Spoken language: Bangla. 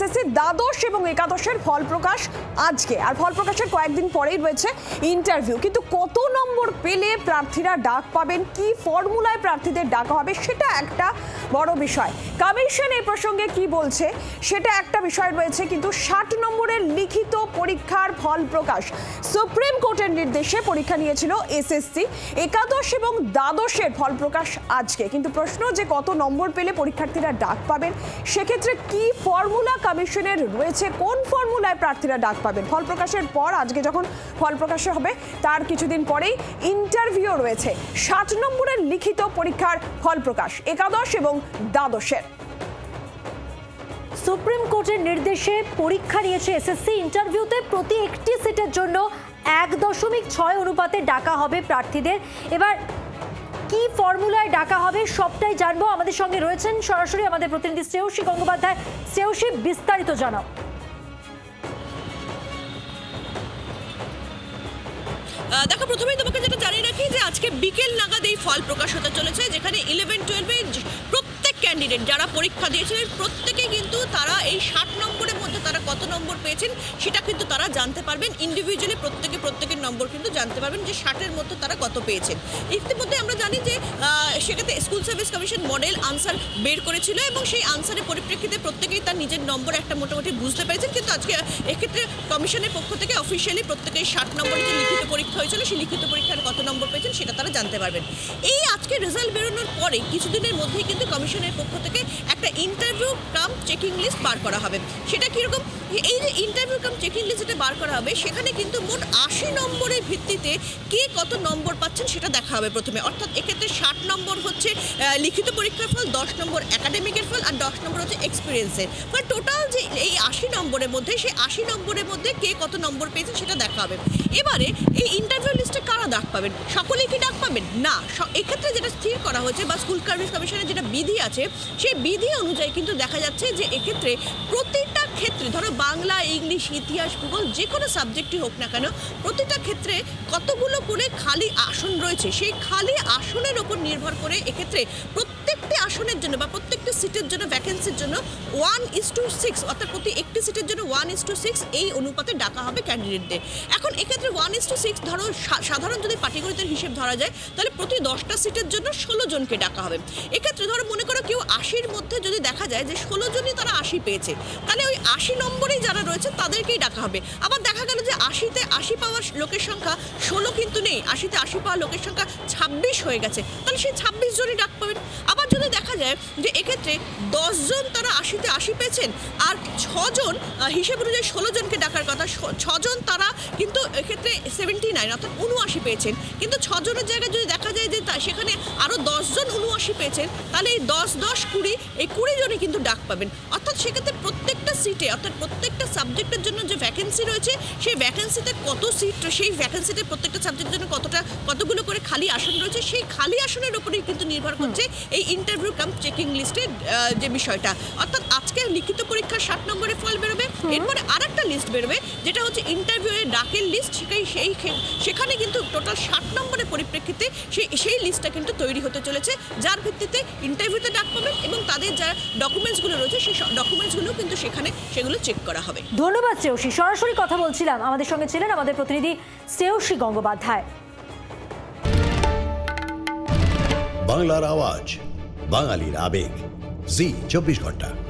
এসএসসি দ্বাদশ এবং একাদশের ফল প্রকাশ আজকে। আর ফল প্রকাশের কয়েকদিন পরেই রয়েছে ইন্টারভিউ কিন্তু কত নম্বর পেলে প্রার্থীরা ডাক পাবেন? কি ফর্মুলায় প্রার্থীদের ডাকা হবে? সেটা একটা বড় বিষয়। কমিশন এই প্রসঙ্গে কি বলছে? সেটা একটা বিষয় রয়েছে, কিন্তু ষাট নম্বরের লিখিত পরীক্ষার ফল প্রকাশ। সুপ্রিম কোর্টের নির্দেশে পরীক্ষা নিয়েছিল এসএসসি। একাদশ এবং দ্বাদশের ফল প্রকাশ আজকে। কিন্তু প্রশ্ন যে কত নম্বর পেলে পরীক্ষার্থীরা ডাক পাবেন? সেক্ষেত্রে কি ফর্মুলা কমিশনের রয়েছে, কোন ফর্মুলায় প্রার্থীরা ডাক পাবেন? ফল প্রকাশের পর, আজকে যখন ফল প্রকাশ হবে, তার কিছুদিন পরেই ইন্টারভিউ রয়েছে। ষাট নম্বরের লিখিত পরীক্ষার ফল প্রকাশ একাদশ এবং দ্বাদশের। সুপ্রিম কোর্টের নির্দেশে পরীক্ষা নিয়েছে এসএসসি ইন্টারভিউতে প্রতি একটি সিটের জন্য এক দশমিক ছয় অনুপাতে ডাকা হবে প্রার্থীদের। এবার কি ফর্মুলায় ডাকা হবে সবটাই জানব। আমাদের সঙ্গে রয়েছেন সরাসরি আমাদের প্রতিনিধি শ্রেয়সী গঙ্গোপাধ্যায়। শ্রেয়সী, বিস্তারিত জানাও। দেখো, প্রথমেই তোমাকে যেটা জানিয়ে রাখি যে আজকে বিকেল নাগাদ এই ফল প্রকাশ হতে চলেছে, যেখানে ইলেভেন টুয়েলভে প্রত্যেক ক্যান্ডিডেট যারা পরীক্ষা দিয়েছিলেন, প্রত্যেকেই কিন্তু তারা এই ষাট তারা কত নম্বর পেয়েছেন সেটা কিন্তু তারা জানতে পারবেন। ইন্ডিভিজুয়ালি প্রত্যেকে প্রত্যেকের নম্বর কিন্তু জানতে পারবেন যে ষাটের মধ্যে তারা কত পেয়েছেন। ইতিমধ্যে আমরা জানি যে সেক্ষেত্রে school service commission model answer বের করেছিল এবং সেই আনসারের পরিপ্রেক্ষিতে প্রত্যেকেই তার নিজের নম্বর একটা মোটামুটি বুঝতে পেরেছেন। কিন্তু আজকে, এক্ষেত্রে কমিশনের পক্ষ থেকে অফিসিয়ালি প্রত্যেকেই ষাট নম্বরের যে লিখিত পরীক্ষা হয়েছিল, সেই লিখিত পরীক্ষার কত নম্বর পেয়েছেন সেটা তারা জানতে পারবেন। এই আজকে রেজাল্ট বেরোনোর পরে কিছুদিনের মধ্যেই কিন্তু কমিশনের পক্ষ থেকে একটা ইন্টারভিউ কাম চেকিং লিস্ট বার করা হবে। সেটা কীরকম? এই যে ইন্টারভিউ কাম চেকিং লিস্ট বার করা হবে, সেখানে কিন্তু মোট আশি নম্বরের ভিত্তিতে কে কত নম্বর পাচ্ছেন সেটা দেখা হবে প্রথমে। অর্থাৎ এক্ষেত্রে ষাট নম্বর হচ্ছে লিখিত পরীক্ষার ফল, দশ নম্বর একাডেমিকের ফল, আর দশ নম্বর হচ্ছে এক্সপিরিয়েন্সের ফলে টোটাল যে এই আশি নম্বরের মধ্যে, সেই আশি নম্বরের মধ্যে কে কত নম্বর পেয়েছে সেটা দেখা হবে। এবারে এই ইন্টারভিউ লিস্টে কারা ডাক পাবেন? সকলেই কি ডাক পাবেন? না এক্ষেত্রে যেটা স্থির করা হয়েছে বা স্কুল সার্ভিস কমিশনের যেটা বিধি আছে, সেই বিধি অনুযায়ী কিন্তু দেখা যাচ্ছে যে এক্ষেত্রে প্রতিটা ক্ষেত্রে, ধরো বাংলা, ইংলিশ, ইতিহাস, ভূগোল, যে কোনো সাবজেক্টই হোক না কেন, প্রতিটা ক্ষেত্রে কতগুলো করে খালি আসন রয়েছে, সেই খালি আসনের ওপর নির্ভর করে এক্ষেত্রে প্রত্যেকটি আসনের জন্য বা প্রত্যেকটি সিটের জন্য ভ্যাকেন্সির জন্য ওয়ান ইস টু সিক্স অর্থাৎ প্রতি একটি সিটের জন্য ওয়ান ইস টু সিক্স এই অনুপাতে ডাকা হবে ক্যান্ডিডেটদের এখন এক্ষেত্রে ওয়ান ইস টু সিক্স ধরো সাধারণ যদি পাটিগণিতের হিসেব ধরা যায়, তাহলে প্রতি দশটা সিটের জন্য ষোলো জনকে ডাকা হবে। এক্ষেত্রে ধরো মনে করো কেউ আশির মধ্যে যদি দেখা যায় যে ষোলো জনই তারা আশি পেয়েছে, তাহলে ওই আশি নম্বরেই যারা রয়েছে তাদেরকেই ডাকা হবে। আবার দেখা গেল যে আশিতে আশি পাওয়ার লোকের সংখ্যা ষোলো কিন্তু নেই, আশিতে আশি পাওয়ার লোকের সংখ্যা ছাব্বিশ হয়ে গেছে, তাহলে সেই ছাব্বিশ জনই ডাক পাবেন আবার যদি দেখা যায় যে এক্ষেত্রে দশজন তারা আশিতে আশি পেয়েছেন, আর ছজন হিসেব অনুযায়ী ষোলো জনকে ডাকার কথা ছজন তারা কিন্তু এক্ষেত্রে সেভেন্টি নাইন অর্থাৎ উনআশি পেয়েছেন। কিন্তু ছজনের জায়গায় যদি দেখা যায় যে সেখানে আরও দশজন উনআশি পেয়েছেন, তাহলে এই দশ দশ, কুড়ি, এই কুড়ি জনে কিন্তু ডাক পাবেন। অর্থাৎ সেক্ষেত্রে প্রত্যেকটা সিটে অর্থাৎ প্রত্যেকটা সাবজেক্টের জন্য যে ভ্যাকেন্সি রয়েছে সেই ভ্যাকেন্সিতে কত সিট সেই ভ্যাকেন্সিতে প্রত্যেকটা সাবজেক্টের জন্য কতটা কতগুলো করে খালি আসন রয়েছে সেই খালি আসনের উপরেই কিন্তু নির্ভর করছে এই ইন্টারভিউ কাম চেকিং লিস্টের যে বিষয়টা। অর্থাৎ আজকের লিখিত পরীক্ষার ষাট নম্বরে ফল এরপরে আরেকটা লিস্ট বেরোবে যেটা হচ্ছে ইন্টারভিউ এর ডাকের লিস্ট সেখানে সেই খে- সেখানে কিন্তু টোটাল ষাট নম্বরের পরিপ্রেক্ষিতে সেই সেই লিস্টটা কিন্তু তৈরি হতে চলেছে যার ভিত্তিতে ইন্টারভিউতে ডাক পাবেন এবং তাদের যা ডকুমেন্টসগুলো রয়েছে সেই ডকুমেন্টসগুলো কিন্তু সেখানে সেগুলো চেক করা হবে। ধন্যবাদ শ্রেয়সী। সরাসরি কথা বলছিলাম আমাদের সঙ্গে ছিলেন আমাদের প্রতিনিধি শ্রেয়সী গঙ্গোপাধ্যায়। বাংলার আওয়াজ বাঙালির আবেগ জি চব্বিশ ঘণ্টা।